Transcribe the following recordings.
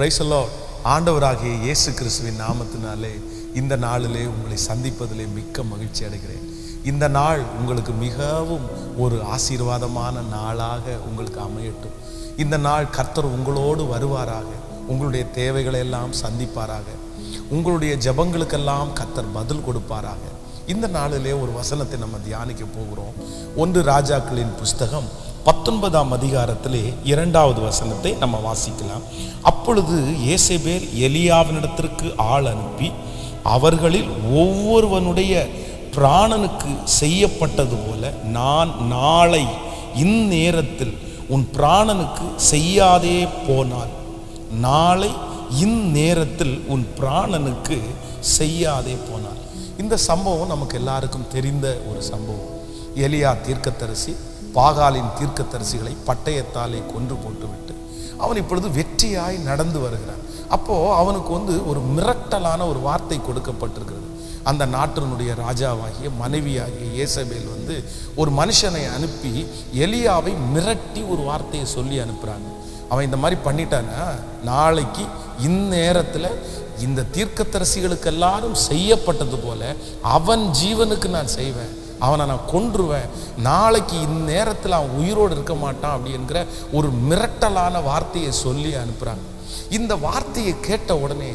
பிரைசலோ ஆண்டவராகிய இயேசு கிறிஸ்துவின் நாமத்தினாலே இந்த நாளிலே உங்களை சந்திப்பதிலே மிக்க மகிழ்ச்சி அடைகிறேன். இந்த நாள் உங்களுக்கு மிகவும் ஒரு ஆசீர்வாதமான நாளாக உங்களுக்கு அமையட்டும். இந்த நாள் கர்த்தர் உங்களோடு வருவாராக. உங்களுடைய தேவைகளை எல்லாம் சந்திப்பாராக. உங்களுடைய ஜெபங்களுக்கெல்லாம் கர்த்தர் பதில் கொடுப்பாராக. இந்த நாளிலே ஒரு வசனத்தை நம்ம தியானிக்க போகிறோம். ஒன்று ராஜாக்களின் புஸ்தகம். பத்தொன்பதாம் அதிகாரத்திலே இரண்டாவது வசனத்தை நம்ம வாசிக்கலாம். அப்பொழுது ஏசேபேல் எலியாவினிடத்திற்கு ஆள் அனுப்பி அவர்களில் ஒவ்வொருவனுடைய பிராணனுக்கு செய்யப்பட்டது போல நான் நாளை இந்நேரத்தில் உன் பிராணனுக்கு செய்யாதே போனால் நாளை இந்நேரத்தில் உன் பிராணனுக்கு செய்யாதே போனால். இந்த சம்பவம் நமக்கு எல்லாருக்கும் தெரிந்த ஒரு சம்பவம். எலியா தீர்க்கத்தரசி பாகாலின் தீர்க்கத்தரசிகளை பட்டயத்தாலே கொன்று போட்டுவிட்டு அவன் இப்பொழுது வெற்றியாய் நடந்து வருகிறான். அப்போ அவனுக்கு வந்து ஒரு மிரட்டலான ஒரு வார்த்தை கொடுக்கப்பட்டிருக்கிறது. அந்த நாட்டினுடைய ராஜாவாகிய மனைவியாகிய இயேசபேல் வந்து ஒரு மனுஷனை அனுப்பி எலியாவை மிரட்டி ஒரு வார்த்தையை சொல்லி அனுப்புகிறாங்க அவன் இந்த மாதிரி பண்ணிட்டானா? நாளைக்கு இந்நேரத்தில் இந்த தீர்க்கத்தரசிகளுக்கு எல்லாரும் செய்யப்பட்டது போல அவன் ஜீவனுக்கு நான் செய்வேன். அவனை நான் கொன்றுவேன். நாளைக்கு இந்நேரத்தில் அவன் உயிரோடு இருக்க மாட்டான் அப்படிங்கிற ஒரு மிரட்டலான வார்த்தையை சொல்லி அனுப்புகிறாங்க இந்த வார்த்தையை கேட்ட உடனே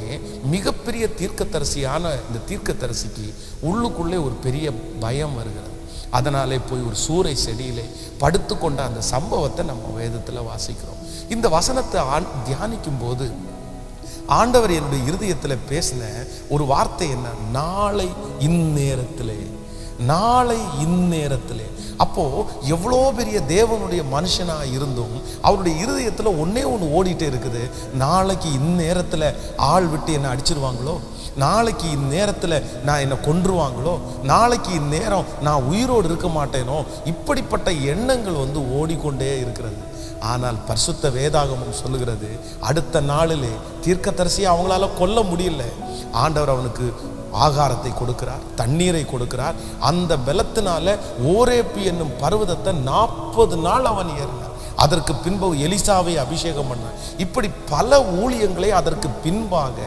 மிகப்பெரிய தீர்க்கத்தரசியான இந்த தீர்க்கத்தரசிக்கு உள்ளுக்குள்ளே ஒரு பெரிய பயம் வருகிறது. அதனாலே போய் ஒரு சூறை செடியிலே படுத்து கொண்ட அந்த சம்பவத்தை நம்ம வேதத்தில் வாசிக்கிறோம். இந்த வசனத்தை ஆண் தியானிக்கும் போது ஆண்டவர் என்னுடைய இருதயத்தில் பேசின ஒரு வார்த்தை என்ன? நாளை இந்நேரத்திலே நாளை இந்நேரத்திலே. அப்போ எவ்வளோ பெரிய தேவனுடைய மனுஷனாக இருந்தும் அவருடைய இருதயத்தில் ஒன்னே ஒன்று ஓடிட்டே இருக்குது. நாளைக்கு இந்நேரத்தில் ஆள் விட்டு என்னை அடிச்சிருவாங்களோ? நாளைக்கு இந்நேரத்தில் நான் என்னை கொன்றுவாங்களோ? நாளைக்கு இந்நேரம் நான் உயிரோடு இருக்க மாட்டேனோ? இப்படிப்பட்ட எண்ணங்கள் வந்து ஓடிக்கொண்டே இருக்கிறது. ஆனால் பரிசுத்த வேதாகமம் சொல்லுகிறது அடுத்த நாளிலே தீர்க்கதரிசியை அவங்களால கொல்ல முடியல. ஆண்டவர் அவனுக்கு ஆகாரத்தை கொடுக்கிறார் தண்ணீரை கொடுக்கிறார். அந்த பலத்தினால ஓரேப்பி என்னும் பர்வதத்தை நாற்பது நாள் அவன் ஏறினான். அதற்கு பின்பு எலிசாவை அபிஷேகம் பண்ணார் இப்படி பல ஊழியங்களை அதற்கு பின்பாக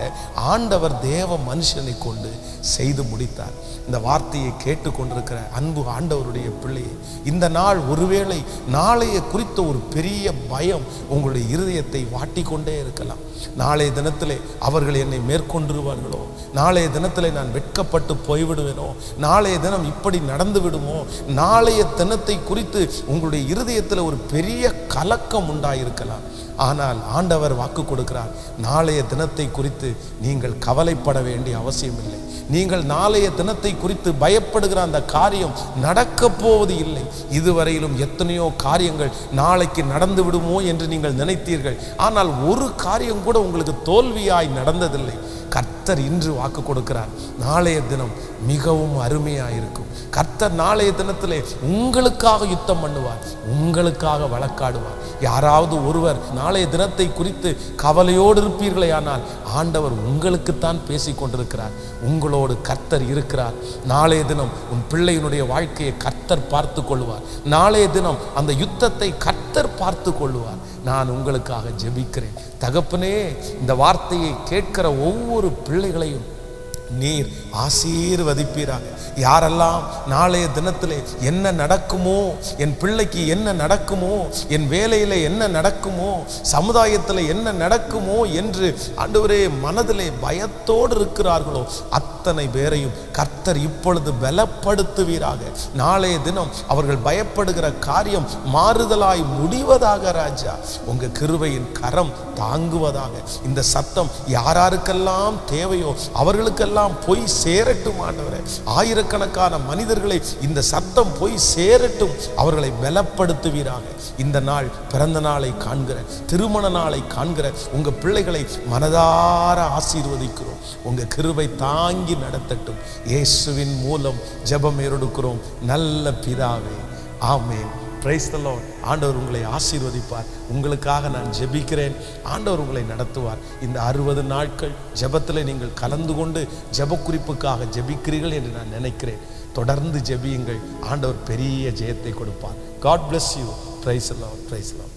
ஆண்டவர் தேவ மனுஷனை கொண்டு செய்து முடித்தார். இந்த வார்த்தையை கேட்டுக்கொண்டிருக்கிற அன்பு ஆண்டவருடைய பிள்ளையை இந்த நாள் ஒருவேளை நாளைய குறித்த ஒரு பெரிய பயம் உங்களுடைய இருதயத்தை வாட்டிக்கொண்டே இருக்கலாம். நாளைய தினத்திலே அவர்கள் என்னை மேற்கொண்டுருவார்களோ நாளைய தினத்திலே நான் வெட்கப்பட்டு போய்விடுவேனோ நாளைய தினம் இப்படி நடந்து விடுமோ நாளைய தினத்தை குறித்து உங்களுடைய இருதயத்தில் ஒரு பெரிய கலக்கம் உண்டாயிருக்கலாம். ஆனால் ஆண்டவர் வாக்கு கொடுக்கிறார் நாளைய தினத்தை குறித்து நீங்கள் கவலைப்பட வேண்டிய அவசியம் இல்லை நீங்கள் நாளைய தினத்தை குறித்து பயப்படுகிற அந்த காரியம் நடக்கப் போவது இல்லை. இதுவரையிலும் எத்தனையோ காரியங்கள் நாளைக்கு நடந்து விடுமோ என்று நீங்கள் நினைத்தீர்கள். ஆனால் ஒரு காரியம் கூட உங்களுக்கு தோல்வியாய் நடந்ததில்லை. கர்த்தர் இன்று வாக்கு கொடுக்கிறார். நாளைய தினம் மிகவும் அருமையாக இருக்கும் கர்த்தர் நாளைய தினத்திலே உங்களுக்காக யுத்தம் பண்ணுவார் உங்களுக்காக வழக்காடுவார். யாராவது ஒருவர் நாளைய தினத்தை குறித்து கவலையோடு இருப்பீர்களே ஆனால் ஆண்டவர் உங்களுக்குத்தான் பேசி கொண்டிருக்கிறார். உங்களோடு கர்த்தர் இருக்கிறார். நாளைய தினம் உன் பிள்ளையினுடைய வாழ்க்கையை கர்த்தர் பார்த்து கொள்வார். நாளைய தினம் அந்த யுத்தத்தை கர்த்தர் பார்த்து கொள்வார். நான் உங்களுக்காக ஜெபிக்கிறேன். தகப்பனே இந்த வார்த்தையை கேட்கிற ஒவ்வொரு பிள்ளைகளையும் நீர் ஆசீர்வதிப்பீராக. யாரெல்லாம் நாளைய தினத்திலே என்ன நடக்குமோ என் பிள்ளைக்கு என்ன நடக்குமோ என் வேலையில் என்ன நடக்குமோ சமுதாயத்தில் என்ன நடக்குமோ என்று ஆண்டவரே மனதிலே பயத்தோடு இருக்கிறார்களோ அத்தனை பேரையும் கர்த்தர் இப்பொழுது பலப்படுத்துவீராக. நாளைய தினம் அவர்கள் பயப்படுகிற காரியம் மாறுதலாய் முடிவதாக ராஜா. உங்க கிருவையின் கரம் தாங்குவதாக. இந்த சத்தம் யாராருக்கெல்லாம் தேவையோ அவர்களுக்கெல்லாம் போய் சேரட்டும் ஆண்டவரே. ஆயிரக்கணக்கான மனிதர்களை இந்த சத்தம் போய் சேரட்டும் அவர்களை பலப்படுத்துவீராக. இந்த நாள் பிறந்த நாளை காண்கிற திருமண நாளை காண்கிற உங்க பிள்ளைகளை மனதார ஆசீர்வதிக்கிறோம். உங்க கிருபை தாங்கி நடத்தட்டும். இயேசுவின் மூலம் ஜெபம் ஏறெடுக்கிறோம். நல்ல பிதாவே ஆமேன். பிரைஸ் லார்ட் ஆண்டவர் உங்களை ஆசீர்வதிப்பார். உங்களுக்காக நான் ஜெபிக்கிறேன். ஆண்டவர் உங்களை நடத்துவார். இந்த அறுபது நாட்கள் ஜெபத்தில் நீங்கள் கலந்து கொண்டு ஜெப குறிப்புக்காக ஜெபிக்கிறீர்கள் என்று நான் நினைக்கிறேன். தொடர்ந்து ஜெபியுங்கள். ஆண்டவர் பெரிய ஜெயத்தை கொடுப்பார். God bless you praise Lord praise Lord